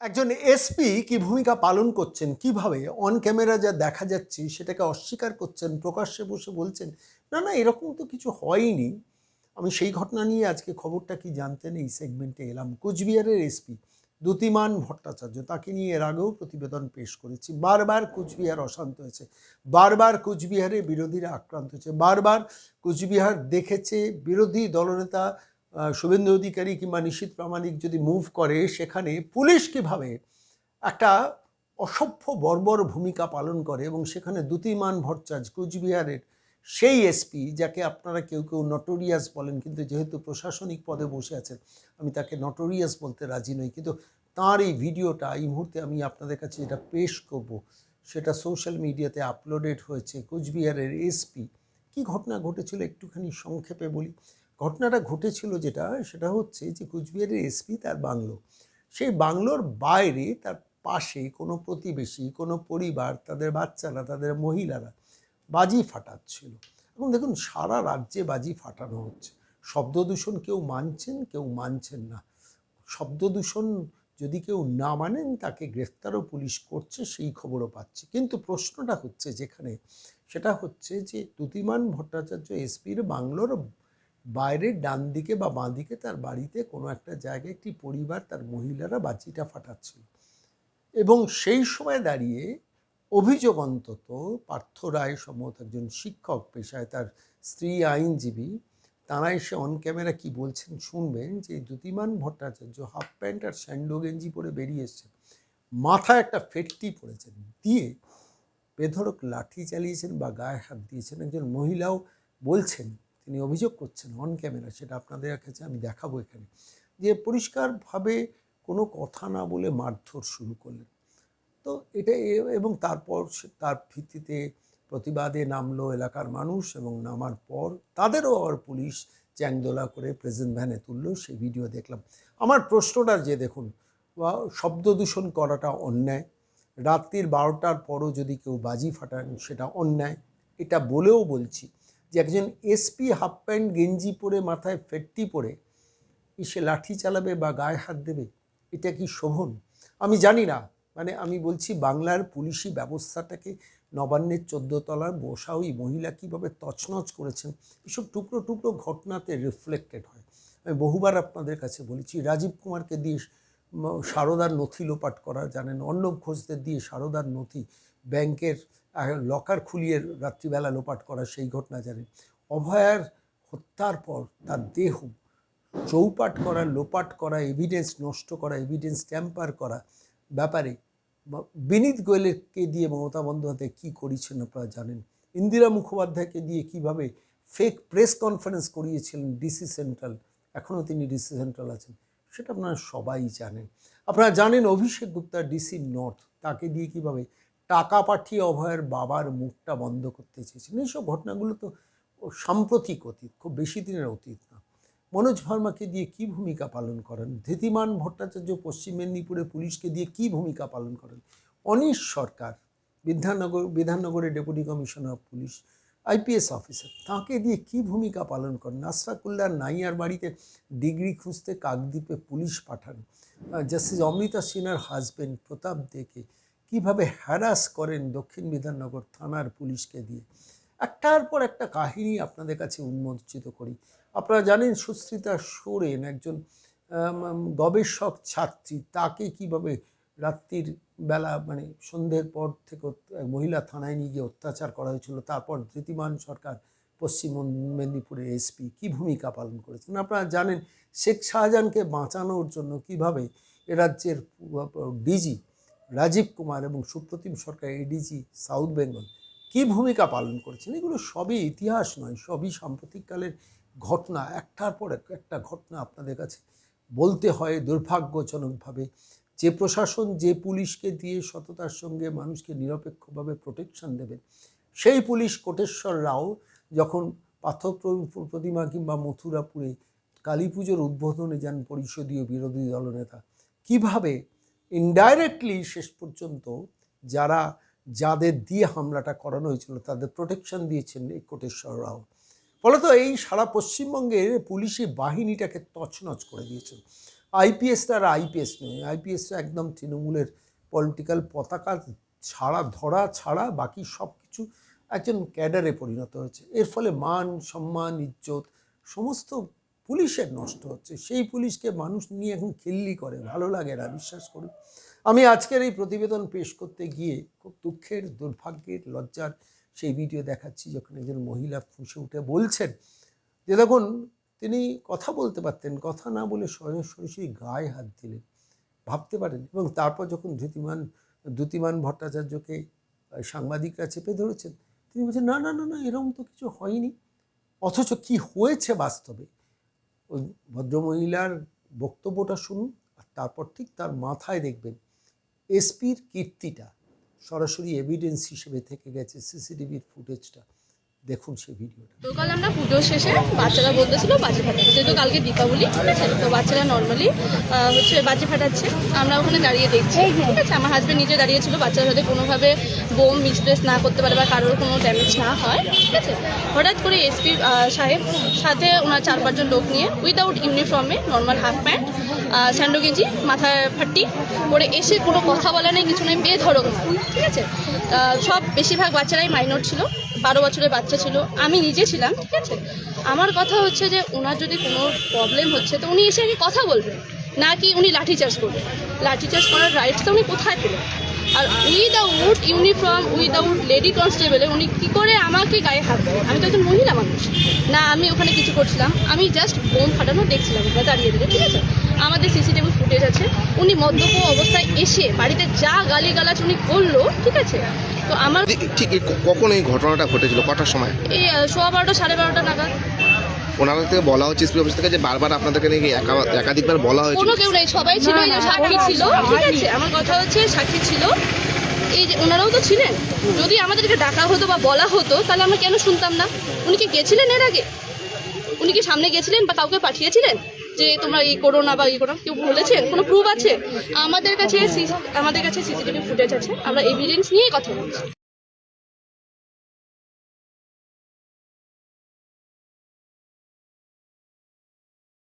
একজন এসপি কি ভূমিকা পালন করছেন? কীভাবে অন ক্যামেরা যা দেখা যাচ্ছে সেটাকে অস্বীকার করছেন? প্রকাশ্যে বসে বলছেন, না না, এরকম তো কিছু হয়নি। আমি সেই ঘটনা নিয়ে আজকে খবরটা কি জানতেন? এই সেগমেন্টে এলাম। কোচবিহারের এসপি দ্যুতিমান ভট্টাচার্য, তাকে নিয়ে এর আগেও প্রতিবেদন পেশ করেছি। বারবার কোচবিহার অশান্ত হয়েছে। বারবার কোচবিহারে বিরোধীরা আক্রান্ত হয়েছে। বারবার কোচবিহার দেখেছে বিরোধী দলনেতা শুভেন্দু অধিকারী কিংবা নিশীত প্রামাণিক যদি মুভ করে, সেখানে পুলিশ কীভাবে একটা অসভ্য বর্বর ভূমিকা পালন করে এবং সেখানে দ্যুতিমান ভট্টাচার্য কোচবিহারের সেই এসপি যাকে আপনারা কেউ কেউ নটোরিয়াস বলেন, কিন্তু যেহেতু প্রশাসনিক পদে বসে আছেন, আমি তাকে নটোরিয়াস বলতে রাজি নই, কিন্তু তার এই ভিডিওটা এই মুহূর্তে আমি আপনাদের কাছে যেটা পেশ করব, সেটা সোশ্যাল মিডিয়াতে আপলোডেড হয়েছে, কোচবিহারের এসপি কি ঘটনা ঘটেছিল একটুখানি সংক্ষেপে বলি। ঘটনাটা ঘটেছিল যেটা, সেটা হচ্ছে যে কোচবিহারের এসপি তার বাংলো। সেই বাংলোর বাইরে তার পাশে কোনো প্রতিবেশী, কোনো পরিবার, তাদের বাচ্চারা, তাদের মহিলারা বাজি ফাটাচ্ছিল। এবং দেখুন, সারা রাজ্যে বাজি ফাটানো হচ্ছে। শব্দ দূষণ কেউ মানছেন কেউ মানছেন না। শব্দ দূষণ যদি কেউ না মানেন, তাকে গ্রেফতারও পুলিশ করছে, সেই খবরও পাচ্ছে। কিন্তু প্রশ্নটা হচ্ছে যেখানে, সেটা হচ্ছে যে দ্যুতিমান ভট্টাচার্য এসপির বাংলোর বাইরের ডান দিকে বা বাঁ দিকে তার বাড়িতে কোনো একটা জায়গায় একটি পরিবার তার মহিলারা বাজিটা ফাটাচ্ছিল। এবং সেই সময় দাঁড়িয়ে অভিযোগ অন্তত পার্থ রায় সম্ভবত একজন শিক্ষক পেশায় তার স্ত্রী আইনজীবী, তারা এসে অন ক্যামেরা কি বলছেন শুনবেন যে দ্যুতিমান ভট্টাচার্য হাফ প্যান্ট আর স্যান্ডো গেঞ্জি পরে বেরিয়ে এসছেন মাথায় একটা ফেটটি পড়েছেন দিয়ে বেধড়ক লাঠি চালিয়েছেন বা গায়ে হাত দিয়েছেন। একজন মহিলাও বলছেন তিনি অভিযোগ করছেন অন ক্যামেরা সেটা আপনাদের কাছে আমি দেখাবো এখানে, যে পরিষ্কারভাবে কোনো কথা না বলে মারধর শুরু করলেন। তো এটা এবং তারপর তার ভিত্তিতে প্রতিবাদে নামলো এলাকার মানুষ এবং নামার পর তাদেরও আর পুলিশ চ্যাংদোলা করে প্রেজেন্ট ভ্যানে তুললো, সেই ভিডিও দেখলাম। আমার প্রশ্নটা যে দেখুন, বা শব্দ দূষণ করাটা অন্যায়, রাত্রির বারোটার পরও যদি কেউ বাজি ফাটান সেটা অন্যায়, এটা বলেও বলছি। যে একজন এসপি হাফ প্যান্ট গেঞ্জি পরে মাথায় ফেটটি পরে সে লাঠি চালাবে বা গায়ে হাত দেবে, এটা কি শোভন? আমি জানি না। মানে আমি বলছি, বাংলার পুলিশি ব্যবস্থাটাকে নবান্নের চোদ্দ তলার বসা ওই মহিলা কীভাবে তছনছ করেছেন, এসব টুকরো টুকরো ঘটনাতে রিফ্লেক্টেড হয়। আমি বহুবার আপনাদের কাছে বলেছি, রাজীব কুমারকে দিয়ে সারদার নথি লোপাট করা, জানেন, অর্ণব ঘোষদের দিয়ে সারদার নথি ব্যাংকের লকার খুলিয়ে রাত্রিবেলা লোপাট করা সেই ঘটনা জানেন অভয়ার হত্যার পর তার দেহ, চৌপাট করা, লোপাট করা এভিডেন্স নষ্ট করা এভিডেন্স ট্যাম্পার করা ব্যাপারে বিনীত গোয়েলকে দিয়ে মমতা বন্দ্যোপাধ্যায় কী করেছেন আপনারা জানেন? ইন্দিরা মুখোপাধ্যায়কে দিয়ে কীভাবে ফেক প্রেস কনফারেন্স করিয়েছিলেন ডিসি সেন্ট্রাল এখনও তিনি ডিসি সেন্ট্রাল আছেন। সেটা আপনারা সবাই জানেন। আপনারা জানেন অভিষেক গুপ্তা ডিসি নর্থ তাকে দিয়ে কীভাবে টাকা পাঠিয়ে অভয়ের বাবার মুখটা বন্ধ করতে চেয়েছিলেন এইসব ঘটনাগুলো তো সাম্প্রতিক অতীত, খুব বেশি দিনের অতীত না। মনোজ ভার্মাকে দিয়ে কি ভূমিকা পালন করেন? ধৃতিমান ভট্টাচার্য পশ্চিম মেদিনীপুরে পুলিশকে দিয়ে কি ভূমিকা পালন করেন? Anish Sarkar, Bidhannagar, বিধাননগরের deputy commissioner of police, IPS officer, তাকে দিয়ে কি ভূমিকা পালন করেন? আশরাকুল্লার নাইয়ার বাড়িতে ডিগ্রি খুঁজতে কাকদ্বীপে পুলিশ পাঠান। জাস্টিস অমৃতা সিনহার হাজবেন্ড প্রতাপ দেকে কীভাবে হ্যারাস করেন দক্ষিণ বিধাননগর থানার পুলিশকে দিয়ে? একটার পর একটা কাহিনী আপনাদের কাছে উন্মোচিত করি। আপনারা জানেন সুস্মিতা সোরেন একজন গবেষক ছাত্রী। তাকে কীভাবে রাত্রির বেলা মানে সন্ধ্যের পর থেকে মহিলা থানায় নিয়ে গিয়ে অত্যাচার করা হয়েছিল, তারপর ধৃতিমান সরকার, পশ্চিম মেদিনীপুরের এসপি, কী ভূমিকা পালন করেছেন? আপনারা জানেন শেখ শাহজাহানকে বাঁচানোর জন্য কীভাবে এ রাজ্যের ডিজি রাজীব কুমার এবং সুপ্রতিম সরকার এডিজি সাউথ বেঙ্গল কী ভূমিকা পালন করেছেন? এগুলো সবই ইতিহাস নয়, সবই সাম্প্রতিককালের ঘটনা। একটার পর এক- একটা ঘটনা আপনাদের কাছে বলতে হয় দুর্ভাগ্যজনকভাবে। যে প্রশাসন যে পুলিশকে দিয়ে সততার সঙ্গে মানুষকে নিরপেক্ষভাবে প্রোটেকশন দেবেন সেই পুলিশ কোটেশ্বর রাও যখন পাথর প্রতিমা কিংবা মথুরাপুরে কালী পুজোর উদ্বোধনে যান পরিষদীয় বিরোধী দলনেতা, কীভাবে ইনডাইরেক্টলি শেষ পর্যন্ত যারা, যাদের দিয়ে হামলাটা করানো হয়েছিল, তাদের প্রোটেকশন দিয়েছেন এই কোটেশ্বর রাও ফলত এই সারা পশ্চিমবঙ্গের পুলিশি বাহিনীটাকে তছনছ করে দিয়েছেন। আইপিএস আর আইপিএস নয় আইপিএস একদম তৃণমূলের পলিটিক্যাল পতাকা ছাড়া, ধরা ছাড়া বাকি সব কিছু একজন ক্যাডারে পরিণত হয়েছে। এর ফলে মান, সম্মান, ইজ্জত, সমস্ত পুলিশের নষ্ট হচ্ছে। সেই পুলিশকে মানুষ নিয়ে এখন খিল্লি করে। ভালো লাগে না, বিশ্বাস করুন। আমি আজকের এই প্রতিবেদন পেশ করতে গিয়ে খুব দুঃখের, দুর্ভাগ্যের, লজ্জার সেই ভিডিও দেখাচ্ছি যখন একজন মহিলা ফুঁসে উঠে বলছেন যে, দেখুন, তিনি কথা বলতে পারতেন, কথা না বলে স্বয়ং সরাসরি গায়ে হাত দিলেন। ভাবতে পারেন। এবং তারপর যখন ধৃতিমান দ্যুতিমান ভট্টাচার্যকে সাংবাদিকরা চেপে ধরেছেন, তিনি বলছেন, না না না না, এরকম তো কিছু হয়নি। অথচ কি হয়েছে বাস্তবে? ওই ভদ্রমহিলার বক্তব্যটা শুনুন আর তারপর ঠিক তার মাথায় দেখবেন এসপির কীর্তিটা সরাসরি এভিডেন্স হিসেবে থেকে গেছে সিসিটিভির ফুটেজটা দেখুন সেই ভিডিওটা। তো কাল আমরা পুজোর শেষে বাচ্চারা বলতেছিল বাজি ফাটাতে। যেহেতু কালকে দীপাবলি ঠিক আছে? তো বাচ্চারা নর্মালি হচ্ছে বাজি ফাটাচ্ছে। আমরা ওখানে দাঁড়িয়ে দেখছি ঠিক আছে? আমার হাজব্যান্ড নিজে দাঁড়িয়েছিল বাচ্চারা যাতে কোনোভাবে বোম মিসপ্লেস না করতে পারে বা কারোর কোনো ড্যামেজ না হয় ঠিক আছে? হঠাৎ করে এসপি সাহেব সাথে ওনার চার পাঁচজন লোক নিয়ে উইদাউট ইউনিফর্মে নর্মাল হাফ প্যান্ট স্যান্ডো গেঞ্জি মাথায় ফাট্টি করে এসে কোনো কথা বলা নেই কিছু নেই বেধড়ক মার, ঠিক আছে? সব বেশিরভাগ বাচ্চারাই মাইনর ছিল। বারো বছরের বাচ্চা ছিল, আমি নিজে ছিলাম, ঠিক আছে? আমার কথা হচ্ছে যে ওনার যদি কোনো প্রবলেম হচ্ছে, তো উনি এসে আগে কথা বলবেন না কি উনি লাঠিচার্জ করবেন লাঠিচার্জ করার রাইটস তো উনি কোথায় পেলেন? আর উইদাউট ইউনিফর্ম উইদাউট লেডি কনস্টেবলে উনি কী করে আমাকে গায়ে হাত দেবেন আমি তো একজন মহিলা মানুষ। না, আমি ওখানে কিছু করছিলাম, আমি জাস্ট বোম ফাটানো দেখছিলাম, ওখানে দাঁড়িয়ে দিলে ঠিক আছে? আমাদের সিসিটিভি ফুটেজ আছে উনি মদ্যপ অবস্থায় এসে বাড়িতে যা গালিগালাজ উনি করল ঠিক আছে? তো আমার ঠিক- কখন এই ঘটনাটা ঘটেছিল? কটার সময়? এই সোয়া বারোটা সাড়ে বারোটা নাগাদ। ওনার থেকে বলা হচ্ছে এসপি অফিস থেকে যে বারবার আপনাদেরকে নাকি একা- একাধিকবার বলা হয়েছিল। কোনো কেউ নেই সবাই ছিল এই সাক্ষী ছিল ঠিক আছে? আমার কথা হচ্ছে সাক্ষী ছিল। এই যে ওনারাও তো ছিলেন। যদি আমাদেরকে ডাকা হতো বা বলা হতো তাহলে আমরা কেন শুনতাম না? উনি কি গেছিলেন এর আগে? উনি কি সামনে গেছিলেন বা কাউকে পাঠিয়েছিলেন? যে তোমরা ই করো না বা ই করো কেউ বলেছেন কোনো প্রুফ আছে? আমাদের কাছে আমাদের কাছে সিসিটিভি ফুটেজ আছে। আমরা এভিডেন্স নিয়েই কথা বলছি।